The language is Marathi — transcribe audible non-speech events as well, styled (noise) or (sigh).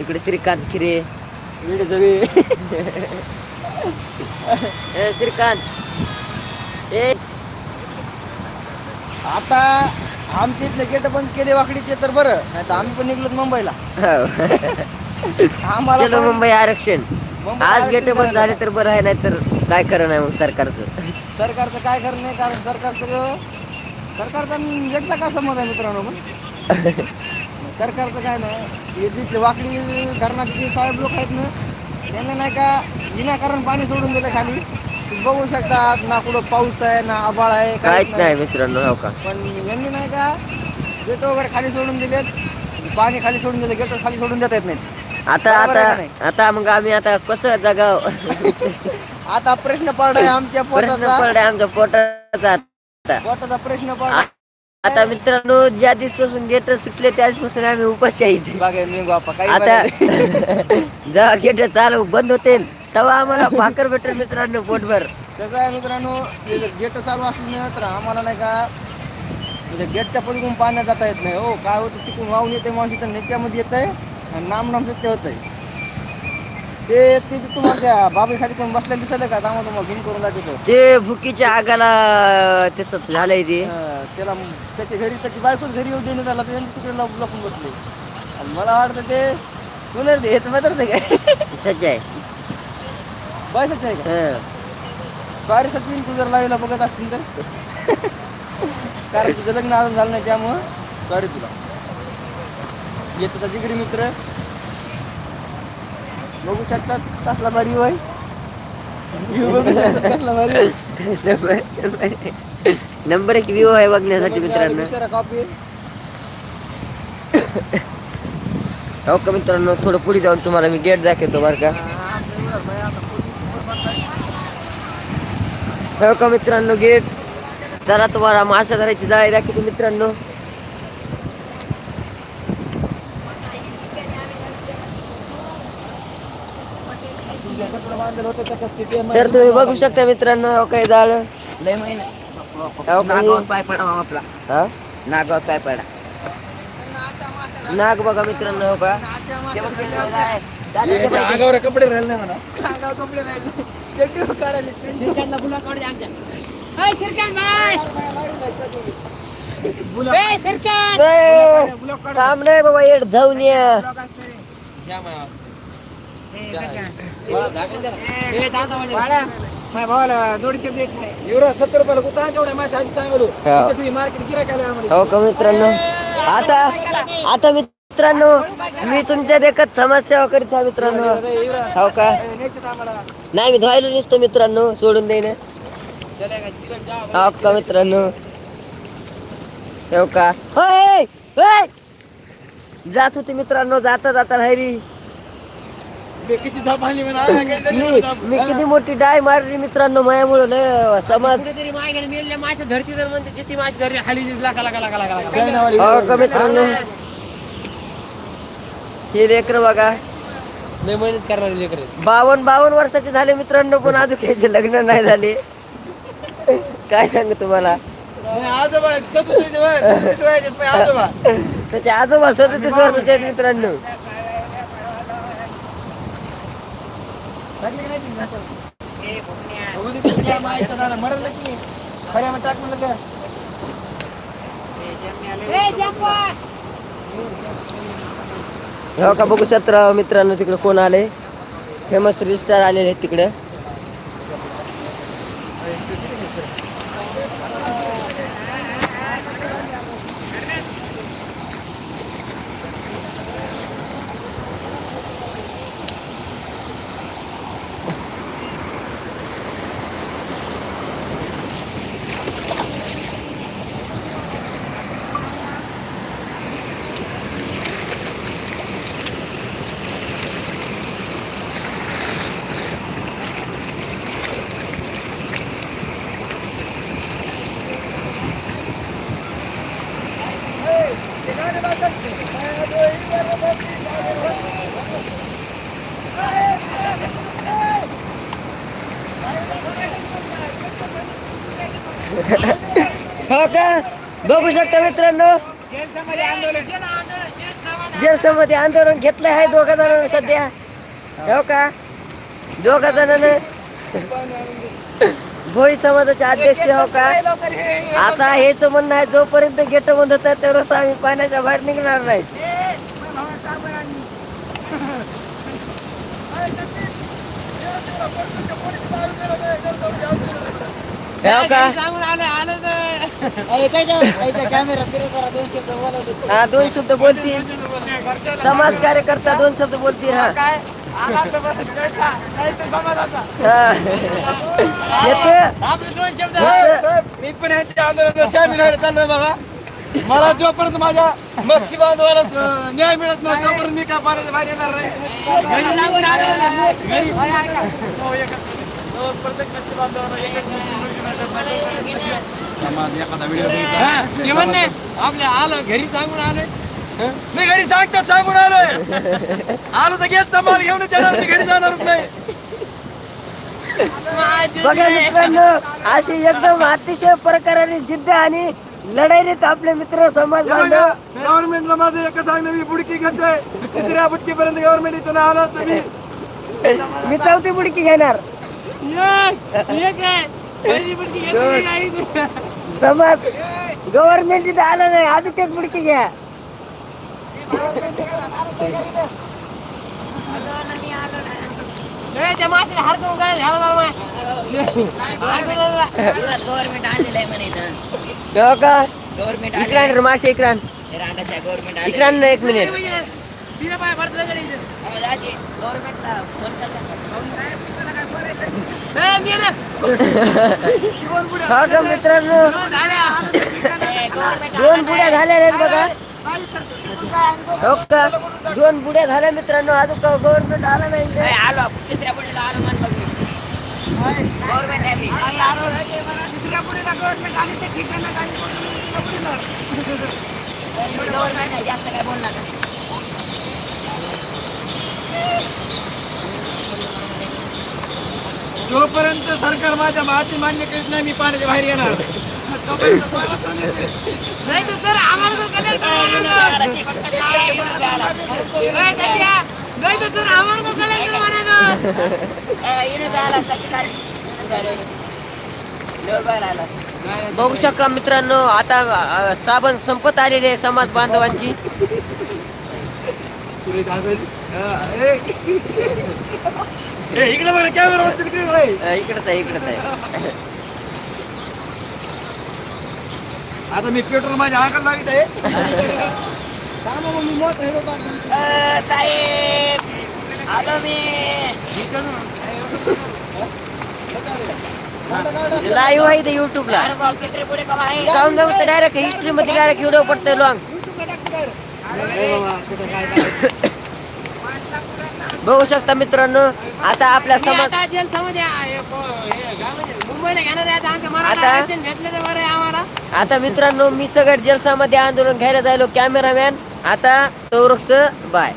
इकडे श्रीकांत खिरे. ए श्रीकांत. ए. आता आमच्या इथले गेट बंद केले वाकडीचे तर बरं नाही तर आम्ही पण निघलो मुंबईला. आम्हाला चलो पण- मुंबई आरक्षण. मुंबई आज आरक्षण गेट बंद. झाले. तर बरं आहे नाही तर काय खरं नाही मग सरकारचं? सरकारचं काय करणं नाही कारण सरकारचं सरकारचा गेटचा काय संबंध आहे मित्रांनो पण (laughs) सरकारचं काय नाही हे तिथले वाकडी धरणाचे जे साहेब लोक आहेत ना त्यांना नाही का विनाकारण पाणी सोडून दिलं खाली. तुम्ही बघू शकता ना कुठं पाऊस आहे ना आबाळ आहे काहीच नाही. मित्रांनो हो का? पण यांनी नाही का गेट वगैरे खाली सोडून दिलेत पाणी खाली सोडून दिलं गेट खाली सोडून देता येत नाही. आता आता? आता मग आम्ही आता कसं जगाव? आता प्रश्न पडलाय आमच्या पोटाचा. पडलाय आमच्या पोटाचा पोटाचा प्रश्न पडला आता मित्रांनो ज्या दिवसपासून गेट सुटले त्या दिवसपासून आम्ही उपाशी आहेत आता. (laughs) जेव्हा गेट चालू बंद होते तेव्हा आम्हाला भाकर भेटेल मित्रांनो पोटभर. कसं आहे मित्रांनो गेट चालू असली ना तर आम्हाला नाही का म्हणजे गेटच्या पलीकडून पाण्यात जाता येत नाही हो. काय होतं तिकडून वाहून येते माणूस तर नेत्यामध्ये येत आहे आणि नाम नाम सत्य होत आहे ते ते ते तुम्हाला त्या बाबी खाली कोण बसलेलं दिसलं का? त्यामुळे तुम्हाला घेऊन करून दाखवतो ते. भुकीच्या आगाला तसंच झालंय ते. त्याला त्याच्या घरी त्याची बायकोच घरी येऊ देण्यात आला त्यांनी तिकडे लप- लपून बसले. आणि मला वाटतं ते तुला हेच मात्र ते काय? सच आहे. बायसच आहे का? हं. सॉरी सचिन तू जर लाईव्हला बघत असतील तर. कारण तुझं लग्न अजून झालं नाही त्यामुळं. सॉरी तुला. ये तुझा जिगरी मित्र. बघू शकतात कसला भारी होय. View बघू शकतात कसला भारी नंबर एक व्ह्यू आहे बघण्यासाठी मित्रांनो. कॉपी हो का मित्रांनो थोडं पुढे जाऊन तुम्हाला मी गेट दाखवतो बरं का. हो का मित्रांनो गेट जरा तुम्हाला माशा धरायची जाळी दाखवतो मित्रांनो. तर तुम्ही बघू शकता मित्रांनो हो काय जाळ. लय महिने? पाय पडावा आपला. हा? नागावर पाय पडा. नाग बघा मित्रांनो हो का अंगावर कपडे राहिले नाही म्हणा. अंगावर कपडे राहिले. चड्डी काढायला ए, थांब नाही बाबा येड जाऊन ये. हो का मित्रांनो? आता आता मित्रांनो मी तुमच्या देखत समाजसेवा करीत आहे मित्रांनो. हो का? नाही मी धुवायला नसतो मित्रांनो सोडून देईन. हो का मित्रांनो? हो का? होय होय जात होती मित्रांनो जाता जाता हरी झाप म्हणा? मी मी किती मोठी डाय मारली मित्रांनो मायामुळे लय समाज माझ्या धरती जर म्हणते जिती माझी धरती खाली लागा लागा लागा लागा लागा हो का मित्रांनो? हे लेकर बघा. लय मेहनत करणारे लेकर बावन्न बावन्न वर्षाचे झाले मित्रांनो पण अजून त्याचे लग्न नाही झाले. काय सांगू तुम्हाला? आजोबा सदुतीस वयाचे आजोबा. त्याचे आजोबा सदतीस वर्षाचे आहेत मित्रांनो लागली की नाही ती भाषा? बघू दे तुझ्या माईचा दाना, मरलं की खऱ्या टाक म्हणलं का? हो का बघू शकता मित्रांनो तिकडे कोण आले फेमस स्टार आलेले आहेत तिकडे हो का? बघू शकता मित्रांनो. जेलसमध्ये आंदोलन घेतलं आहे दोघा जणांना सध्या. हो का? दोघा जणांना भोई समाजाचे अध्यक्ष हो का? आता हेच म्हणणं आहे जोपर्यंत गेट बंद होतात तेवढंच आम्ही पाण्याच्या बाहेर निघणार नाही. (laughs) हो का? सांगून आलं आलं तर. हा दोन शब्द बोलतील. समाज कार्यकर्ता दोन शब्द बोलतील हा. हा. मी पण ह्यांच्या आंदोलनात सामील व्हायला चाललोय बाबा मला जोपर्यंत माझ्या मच्छी बांधवाला न्याय मिळत नाही तोपर्यंत मी काय पाण्याच्या बाहेर येणार नाही. हो. हो, प्रत्येक मच्छी बांधवाला एकच समाज एखादा व्हिडिओ ते म्हणणे आपले आलं घरी सांगून आले. मी घरी सांगतात सांगून आलोय. आलो तर गेटचा माल येणार मी घरी जाणारच नाही. बघा मित्रांनो अशी एकदम अतिशय प्रकाराने जिद्द आणि लढाईत आपले मित्र समाज बांधव. गव्हर्नमेंटला माझं एकच सांगणं मी बुडकी घेतोय. तिसऱ्या बुडकीपर्यंत गव्हर्नमेंट इथं आलं तर मी मी चौथी बुडकी घेणार. एक आहे. पहिली बुडकी घेतली ಸಮತ್ ಗವರ್ಮೆಂಟ್ ಇದು ಅಲ್ಲೇ ಅದಕ್ಕೆ ಬಿಡ್ಕಿಗೆ ಗೌರ್ಮೆಂಟ್ ಇಕ್ರಾನ್ ಮಾಸಿ ಇಕ್ರಾನ್ ಇಕ್ರಾನ್ एक मिनिट बिना पाय भरतं लगेच इथं. ए, मेलं. हो का मित्रांनो दोन झाल्या. दोन बुड्या झाल्या आहेत बघा हो का दोन बुड्या झाल्या मित्रांनो अजून गव्हर्नमेंट आला नाही इथे. तिसऱ्या पुढीला गव्हर्नमेंट आली ते ठीक आहे ना गाडी तिसऱ्या पुढीला. जोपर्यंत सरकार माझ्या माती मान्य करीत नाही मी पाण्याच्या बाहेर येणार तोपर्यंत. नाही तर सर आम्हाला पण कलेक्टर बनायचं. ए, सध्या. नाही तर सर आम्हाला पण कलेक्टर बनायचं. बघू शकता मित्रांनो आता अ, साबण संपत आलेले आहे समाज बांधवांची तुला इकडे बघा कॅमेरा तिकडे इकडंच आहे इकडंच आहे आता मी पेट्रोल माझ्या अंगात लावित आहे मी. मत लाईव्ह आहे इथे युट्यूबला जाऊन बघू डायरेक्ट हिस्ट्री मध्ये डायरेक्ट व्हिडिओ पडतोय लॉंग बघू शकता मित्रांनो आता आपल्या समाज आता म्हणजे, मुंबईला घेणार आहे आता आमच्या मराठा आता? आरक्षण भेटलं तर बरं आहे आम्हाला आता मित्रांनो मी सगळं जलसामध्ये आंदोलन घ्यायला जायलो कॅमेरामॅन आता तोरक्स बाय